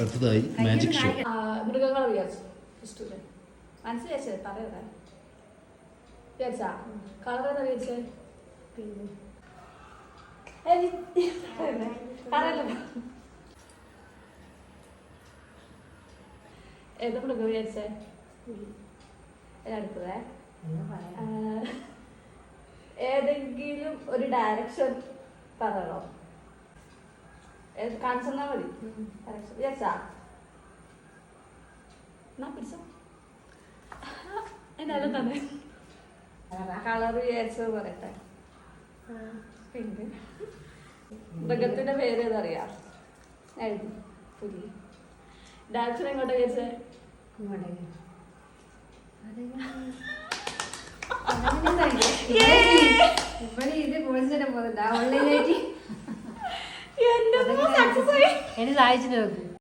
അടുത്തതായി magic show മൃഗങ്ങളെ വിചാരിച്ചു. വിചാരിച്ചാ? കളർ ഏതാ വിചാരിച്ചേ? പറയല്ലോ? ഏതാ മൃഗം വിചാരിച്ചേ? അടുത്തതേ? ഏതെങ്കിലും ഒരു ഡയറക്ഷൻ പറയണോ? കാണിച്ചെന്നാ മതി ഡയറക്ഷൻ വിചാരിച്ചാ എന്നാ പിടിച്ചോ എന്നാലും തന്നെ കളർ വിചാരിച്ചത് പറയട്ടെ പിങ്ക് മൃഗത്തിന്റെ പേര് ഏതറിയാം എഴുതി പുലി ഡാൻസിന് എങ്ങോട്ട് വിചാരിച്ചേ ഇവിടെ ഇത് പൊളിച്ചിട്ട് പോകുന്നുണ്ട് ഓൺലൈനായിട്ട് എന്നെ സഹായിച്ചിട്ട് നോക്കും